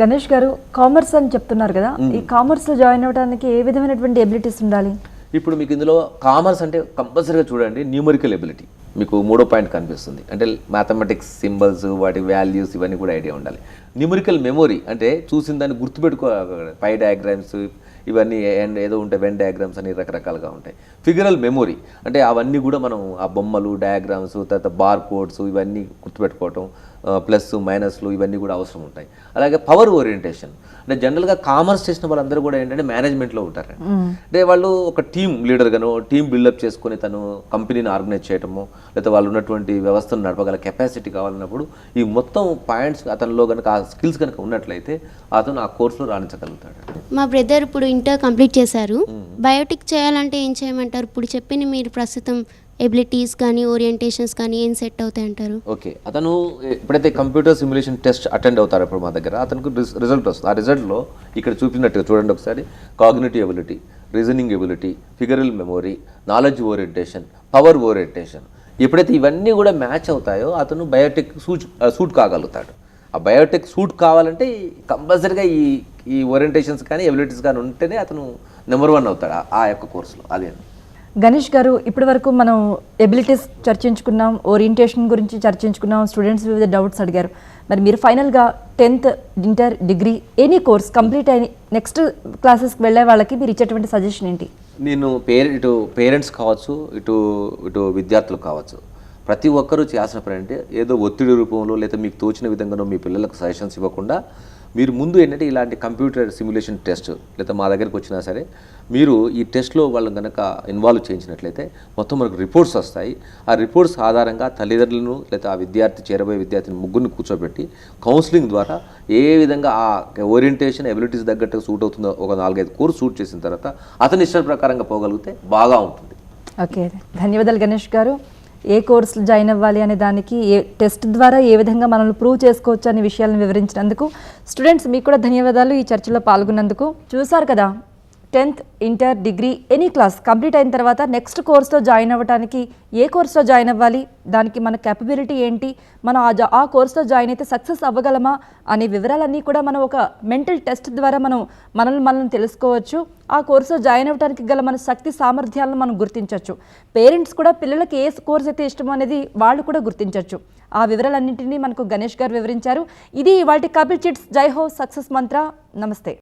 గణేష్ గారు కామర్స్ అని చెప్తున్నారు కదా ఈ కామర్స్లో జాయిన్ అవ్వడానికి ఏ విధమైనటువంటి ఎబిలిటీస్ ఉండాలి? ఇప్పుడు మీకు ఇందులో కామర్స్ అంటే కంపల్సరీగా చూడండి న్యూమరికల్ ఎబిలిటీ మీకు మూడో పాయింట్ కనిపిస్తుంది. అంటే మ్యాథమెటిక్స్ సింబల్స్ వాటి వాల్యూస్ ఇవన్నీ కూడా ఐడియా ఉండాలి. న్యూమరికల్ మెమొరీ అంటే చూసిన దాన్ని గుర్తుపెట్టుకో పై డయాగ్రామ్స్ ఇవన్నీ అండ్ ఏదో ఉంటాయి వెన్ డయాగ్రామ్స్ అని రకరకాలుగా ఉంటాయి. ఫిగరల్ మెమొరీ అంటే అవన్నీ కూడా మనం ఆ బొమ్మలు డయాగ్రామ్స్ తర్వాత బార్ కోడ్స్ ఇవన్నీ గుర్తుపెట్టుకోవటం ప్లస్ మైనస్లు ఇవన్నీ కూడా అవసరం ఉంటాయి. అలాగే పవర్ ఓరియంటేషన్. అంటే జనరల్గా కామర్స్ చేసిన వాళ్ళందరూ కూడా ఏంటంటే మేనేజ్మెంట్లో ఉంటారు. అంటే వాళ్ళు ఒక టీం లీడర్గాను టీం బిల్డప్ చేసుకొని తను కంపెనీని ఆర్గనైజ్ చేయటము లేదా వాళ్ళు ఉన్నటువంటి వ్యవస్థను నడపగల కెపాసిటీ కావాలన్నప్పుడు ఈ మొత్తం పాయింట్స్ అతనిలో కనుక ఆ స్కిల్స్ కనుక ఉన్నట్లయితే అతను ఆ కోర్సులో రాణించగలుగుతాడు. మా బ్రదర్ ఇప్పుడు ఇంటర్ కంప్లీట్ చేశారు. బయోటిక్ చేయాలంటే ఏం చేయమంటారు? ఇప్పుడు చెప్పిన మీరు ప్రస్తుతం ఎబిలిటీస్ కానీ ఓరియంటేషన్స్ కానీ ఏం సెట్ అవుతాయి అంటారు? ఓకే అతను ఎప్పుడైతే కంప్యూటర్ సిమ్యులేషన్ టెస్ట్ అటెండ్ అవుతారో ఇప్పుడు మా దగ్గర అతనికి రిజల్ట్ వస్తుంది. ఆ రిజల్ట్లో ఇక్కడ చూపినట్టుగా చూడండి ఒకసారి. Cognitive ability reasoning ability figural memory knowledge orientation power orientation ఎప్పుడైతే ఇవన్నీ కూడా మ్యాచ్ అవుతాయో అతను బయోటెక్ సూట్ సూట్ కాగలుగుతాడు. ఆ బయోటెక్ సూట్ కావాలంటే కంపల్సరీగా ఈ ఈ ఓరియంటేషన్స్ కానీ ఎబిలిటీస్ కానీ ఉంటేనే అతను నెంబర్ వన్ అవుతాడు ఆ- యొక్క కోర్సులో అదే గణేష్ గారు ఇప్పటి వరకు మనం ఎబిలిటీస్ చర్చించుకున్నాం ఓరియంటేషన్ గురించి చర్చించుకున్నాం స్టూడెంట్స్ వివిధ డౌట్స్ అడిగారు. మరి మీరు ఫైనల్గా tenth inter degree any course complete అయిన నెక్స్ట్ క్లాసెస్కి వెళ్ళే వాళ్ళకి మీరు ఇచ్చేటువంటి సజెషన్ ఏంటి? నేను పేరె ఇటు పేరెంట్స్ కావచ్చు ఇటు ఇటు విద్యార్థులు కావచ్చు ప్రతి ఒక్కరూ చేయాల్సిన పని అంటే ఏదో ఒత్తిడి రూపంలో లేదా మీకు తోచిన విధంగానో మీ పిల్లలకు సజెషన్స్ ఇవ్వకుండా మీరు ముందు ఏంటంటే ఇలాంటి కంప్యూటర్ సిమ్యులేషన్ టెస్ట్ లేదా మా దగ్గరికి వచ్చినా సరే మీరు ఈ టెస్ట్లో వాళ్ళని కనుక ఇన్వాల్వ్ చేయించినట్లయితే మొత్తం మనకు రిపోర్ట్స్ వస్తాయి. ఆ రిపోర్ట్స్ ఆధారంగా తల్లిదండ్రులను లేదా ఆ విద్యార్థి చేరబోయే విద్యార్థిని ముగ్గురిని కూర్చోబెట్టి కౌన్సిలింగ్ ద్వారా ఏ విధంగా ఆ ఓరియంటేషన్ ఎబిలిటీస్ తగ్గట్టు సూట్ అవుతుందో ఒక నాలుగైదు కోర్స్ సూట్ చేసిన తర్వాత అతని ఇష్ట ప్రకారంగా పోగలిగితే బాగా ఉంటుంది. ఓకే ధన్యవాదాలు గణేష్ గారు. ఏ కోర్సులు జాయిన్ అవ్వాలి అనే దానికి ఏ టెస్ట్ ద్వారా ఏ విధంగా మనల్ని ప్రూవ్ చేసుకోవచ్చు అనే విషయాలను వివరించినందుకు స్టూడెంట్స్ మీకు కూడా ధన్యవాదాలు ఈ చర్చలో పాల్గొన్నందుకు. చూసారు కదా? Tenth inter degree any class complete అయిన తర్వాత నెక్స్ట్ కోర్స్లో జాయిన్ అవ్వడానికి ఏ కోర్స్లో జాయిన్ అవ్వాలి? దానికి మన క్యాపబిలిటీ ఏంటి? మనం ఆ జా ఆ కోర్స్లో జాయిన్ అయితే సక్సెస్ అవ్వగలమా? అనే వివరాలన్నీ కూడా మనం ఒక మెంటల్ టెస్ట్ ద్వారా మనం మనల్ని మనం తెలుసుకోవచ్చు. ఆ కోర్సులో జాయిన్ అవ్వడానికి గల మన శక్తి సామర్థ్యాలను మనం గుర్తించవచ్చు. పేరెంట్స్ కూడా పిల్లలకి ఏ కోర్స్ అయితే ఇష్టమో అనేది వాళ్ళు కూడా గుర్తించవచ్చు. ఆ వివరాలన్నింటినీ మనకు గణేష్ గారు వివరించారు. ఇది వాటి కపిల్ చిట్స్ జై హో సక్సెస్ మంత్ర. నమస్తే.